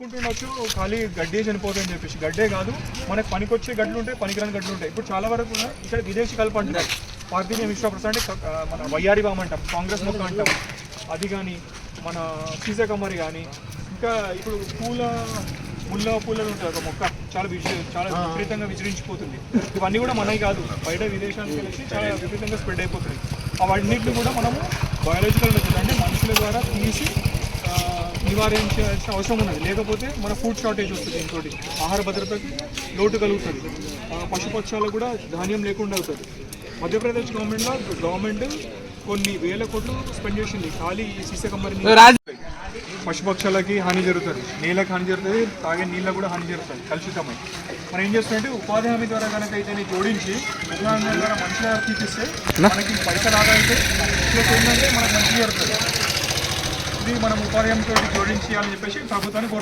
అనుకుంటుండొచ్చు ఖాళీ గడ్డే చనిపోతుందని చెప్పేసి. గడ్డే కాదు. మనకు పనికొచ్చే గడ్డలు ఉంటాయి పనికిరాని గడ్డలు ఉంటాయి ఇప్పుడు చాలా వరకు కూడా ఇక్కడ విదేశీ కలుపు అంటున్నారు పార్థినియం ఇష్టపడతా అంటే మన వయ్యారి బామ్ అంటాం కాంగ్రెస్ మొక్క అంటాం. అది కానీ మన సీసా కమ్మరి కానీ ఇంకా ఇప్పుడు పూల ముల్ల పూలలో ఉంటుంది ఒక మొక్క. చాలా విజ చాలా విపరీతంగా విజరించిపోతుంది ఇవన్నీ కూడా మనవి కాదు. బయట విదేశానికి వెళ్ళి చాలా విపరీతంగా స్ప్రెడ్ అయిపోతుంది అవన్నిటిని కూడా మనము బయాలజికల్ మెథడ్ అంటే మనుషుల ద్వారా తీసి నివారించాల్సిన అవసరం ఉన్నది. లేకపోతే మన ఫుడ్ షార్టేజ్ వస్తుంది ఇంకోటి. ఆహార భద్రతకి లోటు కలుగుతుంది. ఆ, పశుపక్షాలకు కూడా ధాన్యం లేకుండా అవుతుంది. మధ్యప్రదేశ్ గవర్నమెంట్లో గవర్నమెంట్ కొన్ని వేల కోట్లు స్పెండ్ చేసింది. ఖాళీ ఈ సీసా కంపెనీ పశుపక్షాలకి హాని జరుగుతుంది. నీళ్ళకి హాని జరుగుతుంది. తాగే నీళ్ళకు కూడా హాని జరుగుతుంది. కలుషితమై. మనం ఏం చేస్తుంటే ఉపాధి హామీ ద్వారా కనుక అయితే జోడించి ఉపాధి ద్వారా మంచిగా తీపిస్తే మనకి పైసలు ఆదా అయితే ప్లస్ ఏంటంటే మనకు మంచిగా జరుగుతుంది. ఇది మనం ఉపాధి హామీతో జోడించాలని చెప్పేసి ప్రభుత్వాన్ని కోరుతున్నాం